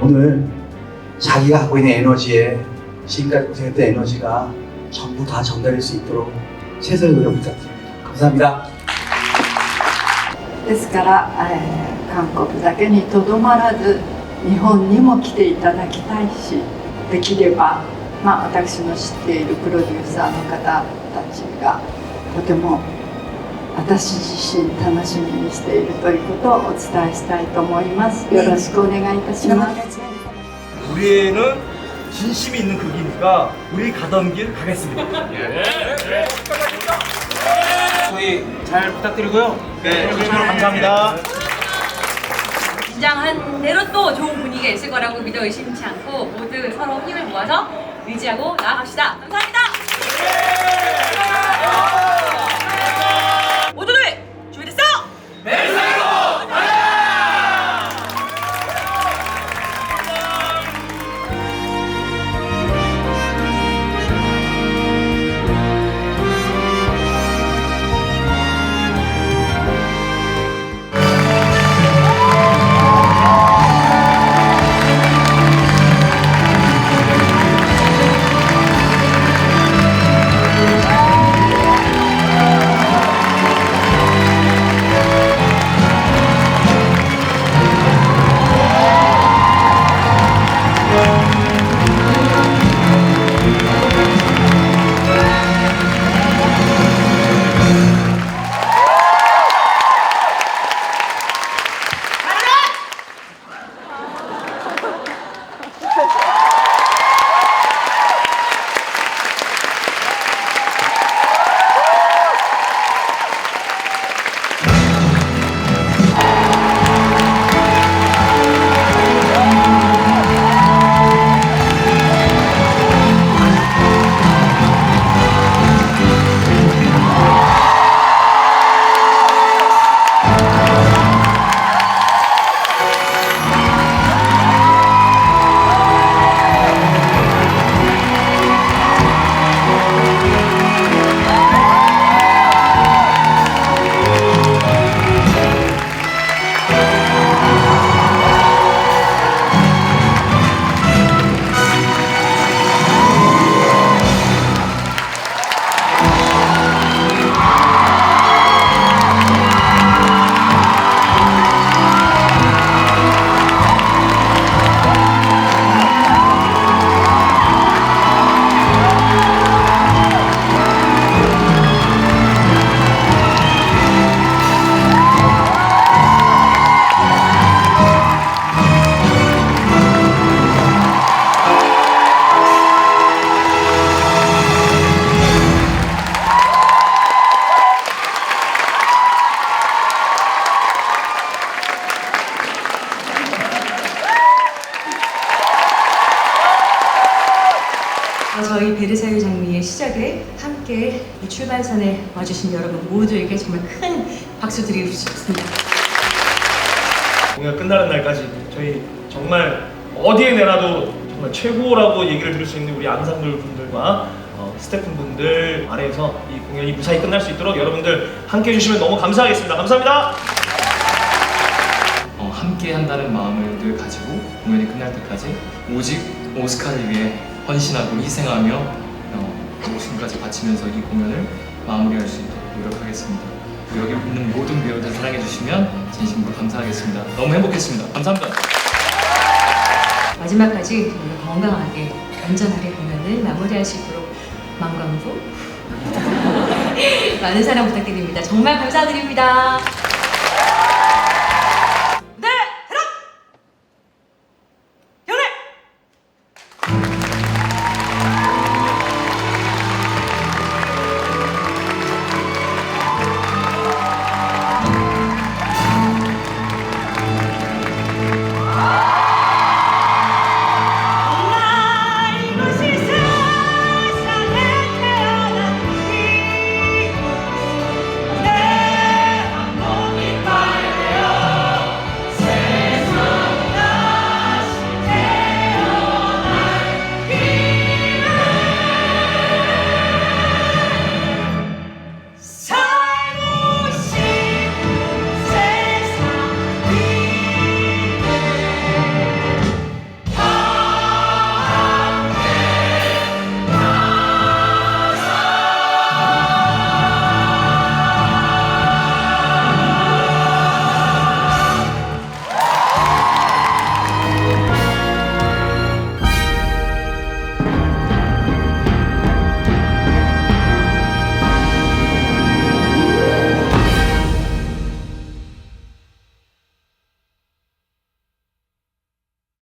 오늘 자기가 갖고 있는 에너지에 지금까지 고생했던 에너지가 전부 다 전달할 수 있도록 최선의 노력 부탁드립니다. 감사합니다.ですから、えー韓国だけにとどまらず日本にも来ていただきたいしできれば、まあ、私の知っているプロデューサーの方たちがとても 私自身楽しみにしているということをお伝えしたいと思いますよろしくお願いいたします、 우리는 진심이 있는 극이니까 우리 가던 길 가겠습니다. 저희 잘 부탁드리고요. 네, 해주셔서 감사합니다. 긴장한 대로 또 좋은 분위기가 있을 거라고 믿어 의심치 않고 모두 서로 힘을 모아서 의지하고 나아갑시다. 감사합니다. 저희 베르사유 장미의 시작에 함께 이 출발선에 와주신 여러분 모두에게 정말 큰 박수 드리고 싶습니다. 공연 끝나는 날까지 저희 정말 어디에 내놔도 정말 최고라고 얘기를 들을 수 있는 우리 앙상블 분들과 어, 스태프분들 아래에서 이 공연이 무사히 끝날 수 있도록 여러분들 함께 해주시면 너무 감사하겠습니다. 감사합니다. 어, 함께 한다는 마음을 늘 가지고 공연이 끝날 때까지 오직 오스카를 위해 헌신하고 희생하며 어, 목숨까지 바치면서 이 공연을 마무리할 수 있도록 노력하겠습니다. 여기 있는 모든 배우들 사랑해 주시면 진심으로 감사하겠습니다. 너무 행복했습니다. 감사합니다. 마지막까지 건강하게 안전하게 공연을 마무리할 수 있도록 망광부 많은 사랑 부탁드립니다. 정말 감사드립니다.